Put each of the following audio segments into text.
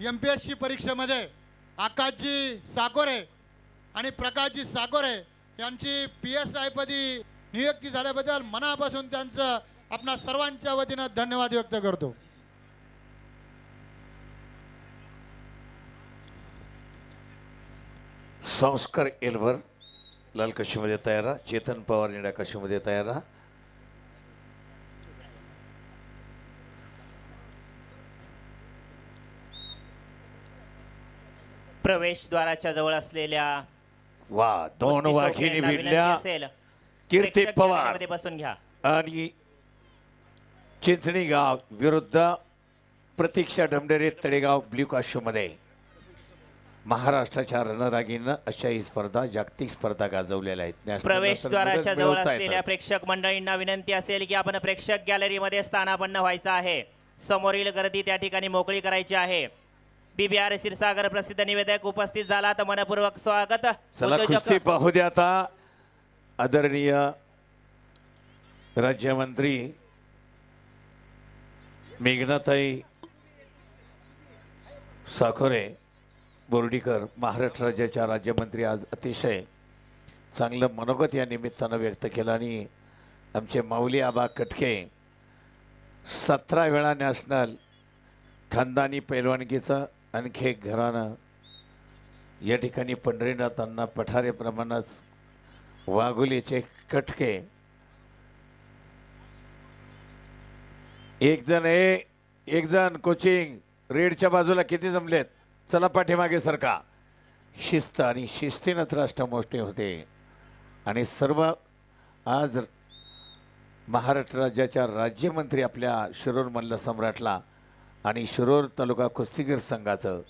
M P S C परीक्षेमध्ये आकाशजी साकोरे आणि प्रकाशजी साकोरे यांची पी एस आयपदी नियुक्ती झाल्याबद्दल मनापासून त्यांचं आपणा सर्वांच्या वतीनं धन्यवाद व्यक्त करतो. संस्कार एलवर लाल कशीमध्ये तयार चेतन पवार निळ्या कशीमध्ये तयार प्रवेशद्वाराच्या जवळ असलेल्या वा दोन कुस्ती वाघिणी शौकीनांना विनंती भिडल्या असेल, कीर्ती प्रेक्षक पवार गॅलरीमध्ये बसून घ्या. आणि चिंचणी गाव विरुद्ध प्रतीक्षा डमडेरे तळेगाव ब्ल्यू काश्यूमध्ये महाराष्ट्राच्या रणरागीनं अशा ही स्पर्धा जागतिक स्पर्धा गाजवलेल्या आहेत. प्रवेशद्वाराच्या जवळ मिळवता असलेल्या येतात. प्रेक्षक मंडळींना विनंती असेल की आपण प्रेक्षक गॅलरीमध्ये स्थानापन्न व्हायचं आहे. समोरील गर्दी त्या ठिकाणी मोकळी करायची आहे. बीबीआर क्षीरसागर प्रसिद्ध निवेदक उपस्थित झाला. तर मनपूर्वक स्वागत. चला उद्योजक कुस्ती पाहू द्या आता. आदरणीय राज्यमंत्री मेघनाताई साखरे बोर्डीकर महाराष्ट्र राज्याच्या राज्यमंत्री आज अतिशय चांगलं मनोगत या निमित्तानं व्यक्त केलं आणि आमचे माऊली आबा कटके सतरा वेळा नॅशनल खानदानी पैलवानगीचं आणखी एक घराणं. या ठिकाणी पंढरीनाथांना पठारे वाघुलीचे कटके. एक जण ए एक जण कोचिंग रेडच्या बाजूला किती जमलेत? चला पाठीमागे सरका. शिस्त आणि शिस्तीनंच राष्ट्रमोष्टी होते. आणि सर्व आज महाराष्ट्र राज्याच्या राज्यमंत्री आपल्या शिरोर मल्ल सम्राटला आणि शिरोर तालुका कुस्तीगीर संघाचं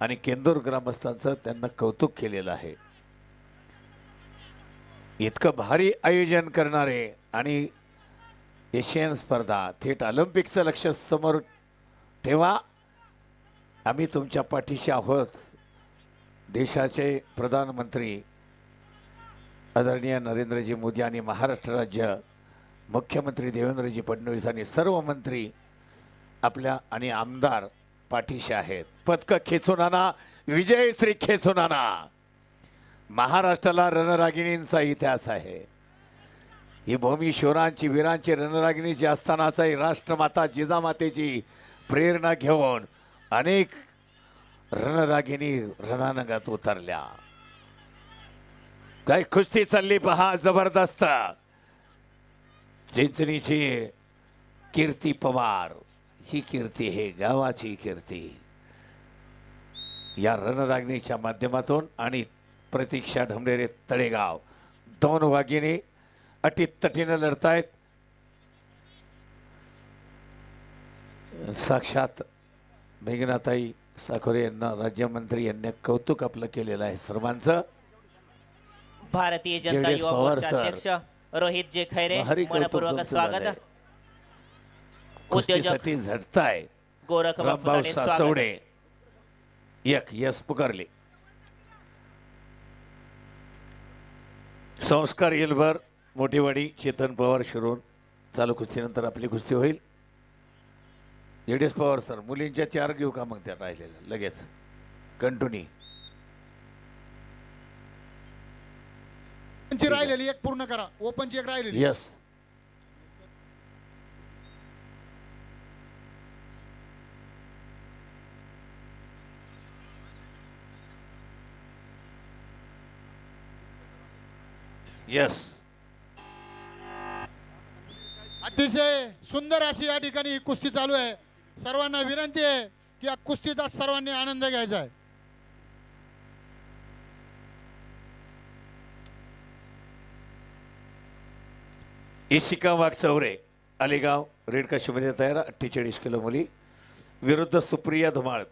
आणि केंदूर ग्रामस्थांचं त्यांना कौतुक केलेलं आहे. इतकं भारी आयोजन करणारे आणि एशियन स्पर्धा थेट ऑलिम्पिकचं लक्ष समोर ठेवा. आम्ही तुमच्या पाठीशी आहोत. देशाचे प्रधानमंत्री आदरणीय नरेंद्रजी मोदी आणि महाराष्ट्र राज्य मुख्यमंत्री देवेंद्रजी फडणवीस आणि सर्व मंत्री आपल्या आणि आमदार पाठीशी आहेत. पदक खेचून विजय श्री खेचून महाराष्ट्राला रणरागिणींचा इतिहास आहे. ही भूमी शोरांची वीरांची रणरागिणी जी असतानाचा राष्ट्रमाता जिजामातेची प्रेरणा घेऊन अनेक रणरागिणी रणानगात उतरल्या. काय कुस्ती चालली पहा जबरदस्त. चिंचणीची कीर्ती पवार. ही कीर्ती हे गावाची कीर्ती. या रणरागिणीच्या माध्यमातून आणि प्रतीक्षा ढमडेरे तळेगाव. दोन वाघिणी अटीत तटीनं लढतायत. साक्षात मेघनाताई साखरे यांना राज्यमंत्री यांनी कौतुक आपलं केलेलं आहे सर्वांचं. भारतीय जनता युवा मोर्चा. अध्यक्ष रोहित जे खैरे मनपूर्वक स्वागत. कुस्तीसाठी झटताय गोरख रामभाऊ बापू स्वागत सासवडे. एक यस पुकारले. संस्कार येलभर मोठेवाडी चेतन पवार शिरोन चालू कुस्तीनंतर आपली कुस्ती होईल. जेडीएस पवार सर मुलींच्या चार घेऊ का मग त्या राहिलेल्या लगेच. कंटिन्यू ओपनची राहिलेली एक पूर्ण करा. ओपनची एक राहिलेली. यस. यस अतिशय सुंदर अशी या ठिकाणी ही कुस्ती चालू आहे. सर्वांना विनंती आहे की या कुस्तीचा सर्वांनी आनंद घ्यायचा आहे. इशिका वाघचौरे अलिगाव रेड काशीमध्ये तयार अठ्ठेचाळीस किलो मुली विरुद्ध सुप्रिया धुमाळ.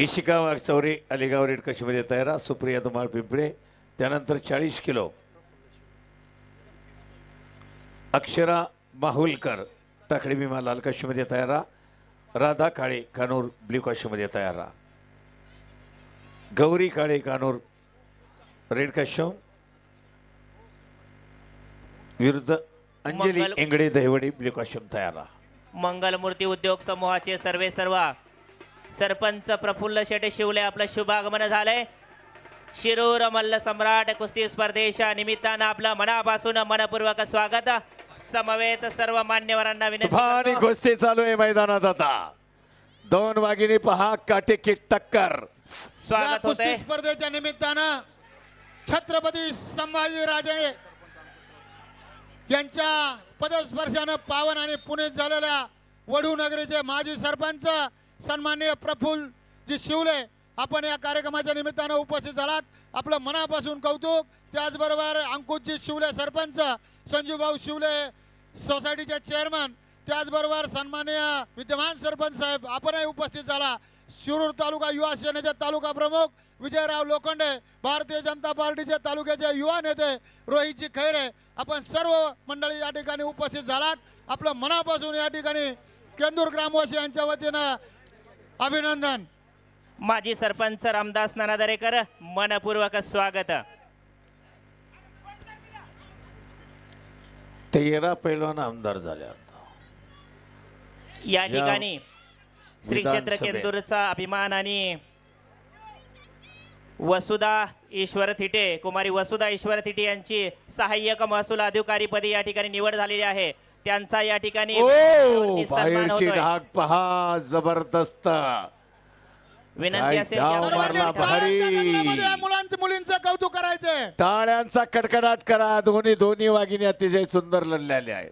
इशिका वाघचौरे अलिगाव रेड काशीमध्ये तयार सुप्रिया धुमाळ पिंपळे त्यानंतर चाळीस किलो अक्षरा माहुलकर टाकळी भीमा लाल काशीमध्ये तयार. राधा काळे कानूर ब्ल्यू काशीमध्ये तयार. गौरी काळे कानूर रेड कश्यम विरुद्ध अंजली एंगडे दहिवडी ब्ल्यू कश्यम तयार. मंगलमूर्ती उद्योग समूहाचे सर्वे सर्व सरपंच प्रफुल्ल शेटे शिवले आपलं शुभागमन झालंय. शिरूर मल्ल सम्राट कुस्ती स्पर्धेच्या निमित्तानं आपलं मनापासून मनपूर्वक स्वागत. समवेत सर्व मान्यवरांना विनंती. कुस्ती चालू आहे मैदानात आता. दोन वाघिनी पहा काटेकी टक्कर. स्वागत कुस्ती होते स्पर्धेच्या निमित्तानं छत्रपती संभाजी राजे यांच्या पदस्पर्शानं पावन आणि पुण्यात झालेल्या वडू नगरीचे माजी सरपंच सन्माननीय प्रफुल्लजी शिवले आपण या कार्यक्रमाच्या निमित्तानं उपस्थित झालात. आपलं मनापासून कौतुक. त्याचबरोबर अंकुशजी शिवले सरपंच संजूभाऊ शिवले सोसायटीचे चेअरमन त्याचबरोबर सन्माननीय विद्यमान सरपंच साहेब आपणही उपस्थित झाला. शिरूर तालुका युवा सेनेचे तालुका प्रमुख विजयराव लोखंडे भारतीय जनता पार्टीचे तालुक्याचे युवा नेते रोहितजी खैरे आपण सर्व मंडळी या ठिकाणी उपस्थित झालात. आपलं मनापासून या ठिकाणी केंदूर ग्रामवासी यांच्या वतीनं अभिनंदन माजी सरपंच रामदास नानादरेकर मनपूर्वक स्वागत तेरा पैलवान आमदार झाले आता. या ठिकाणी श्री क्षेत्र विधानसभेत. केंदूरचा अभिमान आणि वसुधा ईश्वर थिटे कुमारी वसुधा ईश्वर थिटे यांची सहाय्यक महसूल अधिकारीपदी या ठिकाणी निवड झालेली आहे त्यांचा या ठिकाणी ओ सन्मान बाहेरची होतोय. ढाक पहा जबरदस्त विनंती काय असेल डाव की मारला भारी. टाळ्यांच्या गजरामध्ये या मुलांचं मुलींचं कौतुक करायचंय टाळ्यांचा कडकडाट करा दोन्ही दोन्ही वाघिनी अतिशय सुंदर लढलेल्या आहेत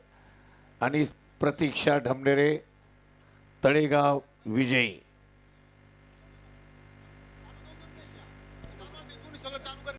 आणि प्रतीक्षा ढमनेरे तळेगाव विजयी